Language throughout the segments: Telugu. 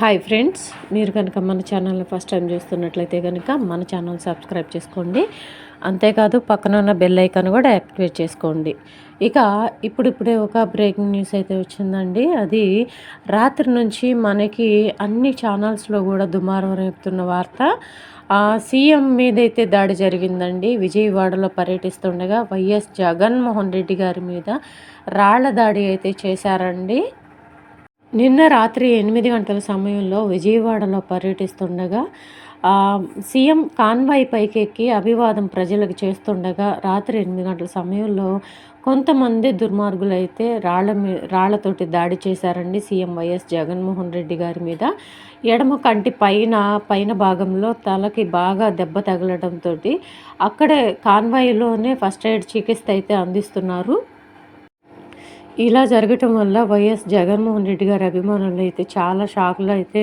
హాయ్ ఫ్రెండ్స్ మీరు కనుక మన ఛానల్ని ఫస్ట్ టైం చూస్తున్నట్లయితే కనుక మన ఛానల్ సబ్స్క్రైబ్ చేసుకోండి. అంతేకాదు పక్కన ఉన్న బెల్ ఐకాన్ కూడా యాక్టివేట్ చేసుకోండి. ఇక ఇప్పుడిప్పుడే ఒక బ్రేకింగ్ న్యూస్ అయితే వచ్చిందండి. అది రాత్రి నుంచి మనకి అన్ని ఛానల్స్లో కూడా దుమారం రేపుతున్న వార్త. సీఎం మీదైతే దాడి జరిగిందండి. విజయవాడలో పర్యటిస్తుండగా వైఎస్ జగన్మోహన్ రెడ్డి గారి మీద రాళ్ళ దాడి అయితే చేశారండి. నిన్న రాత్రి ఎనిమిది గంటల సమయంలో విజయవాడలో పర్యటిస్తుండగా సీఎం కాన్వాయ్ పైకెక్కి అభివాదం ప్రజలకు చేస్తుండగా రాత్రి ఎనిమిది గంటల సమయంలో కొంతమంది దుర్మార్గులు అయితే రాళ్ళ మీ రాళ్ళతోటి దాడి చేశారండి సీఎం వైఎస్ జగన్మోహన్ రెడ్డి గారి మీద. ఎడమ కంటి పైన పైన భాగంలో తలకి బాగా దెబ్బ తగలడంతో అక్కడే కాన్వాయ్లోనే ఫస్ట్ ఎయిడ్ చికిత్స అయితే అందిస్తున్నారు. ఇలా జరగటం వల్ల వైఎస్ జగన్మోహన్ రెడ్డి గారి అభిమానులు అయితే చాలా షాక్లో అయితే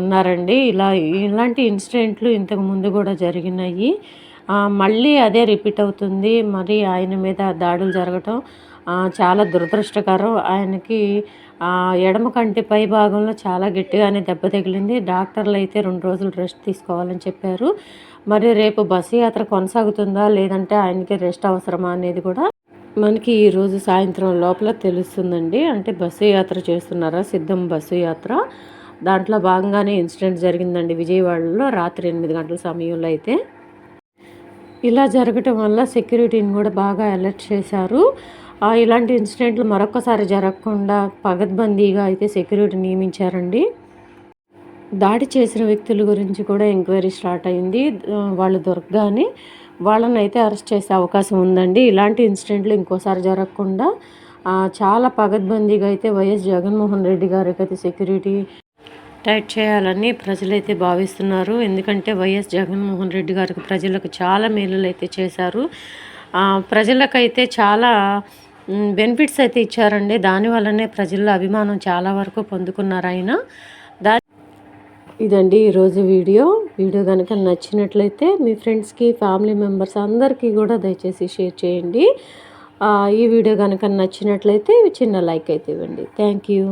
ఉన్నారండి. ఇలా ఇలాంటి ఇన్సిడెంట్లు ఇంతకు ముందు కూడా జరిగినాయి. మళ్ళీ అదే రిపీట్ అవుతుంది. మరి ఆయన మీద దాడులు జరగటం చాలా దురదృష్టకరం. ఆయనకి ఎడమ కంటి పై భాగంలో చాలా గట్టిగానే దెబ్బ తగిలింది. డాక్టర్లు అయితే రెండు రోజులు రెస్ట్ తీసుకోవాలని చెప్పారు. మరి రేపు బస్సు యాత్ర కొనసాగుతుందా? లేదంటే ఆయనకి రెస్ట్ అవసరమా? అనేది కూడా మనకి ఈరోజు సాయంత్రం లోపల తెలుస్తుందండి. అంటే బస్సు యాత్ర చేస్తున్నారా? సిద్ధం బస్సు యాత్ర. దాంట్లో భాగంగానే ఇన్సిడెంట్ జరిగిందండి విజయవాడలో రాత్రి ఎనిమిది గంటల సమయంలో అయితే. ఇలా జరగటం వల్ల సెక్యూరిటీని కూడా బాగా అలర్ట్ చేశారు. ఇలాంటి ఇన్సిడెంట్లు మరొకసారి జరగకుండా పగద్బందీగా అయితే సెక్యూరిటీ నియమించారండి. దాడి చేసిన వ్యక్తుల గురించి కూడా ఎంక్వైరీ స్టార్ట్ అయింది. వాళ్ళు దొరకగానే వాళ్ళని అయితే అరెస్ట్ చేసే అవకాశం ఉందండి. ఇలాంటి ఇన్సిడెంట్లు ఇంకోసారి జరగకుండా చాలా పగద్బందీగా అయితే వైఎస్ జగన్మోహన్ రెడ్డి గారికి అయితే సెక్యూరిటీ టైట్ చేయాలని ప్రజలైతే భావిస్తున్నారు. ఎందుకంటే వైఎస్ జగన్మోహన్ రెడ్డి గారికి ప్రజలకు చాలా మేలులు అయితే చేశారు. ప్రజలకైతే చాలా బెనిఫిట్స్ అయితే ఇచ్చారండి. దానివల్లనే ప్రజల్లో అభిమానం చాలా వరకు పొందుకున్నారు ఆయన. ఇదండి ఈరోజు వీడియో. వీడియో కనుక నచ్చినట్లయితే మీ ఫ్రెండ్స్కి ఫ్యామిలీ మెంబర్స్ అందరికీ కూడా దయచేసి షేర్ చేయండి. ఈ వీడియో కనుక నచ్చినట్లయితే చిన్న లైక్ అయితే ఇవ్వండి. Thank you.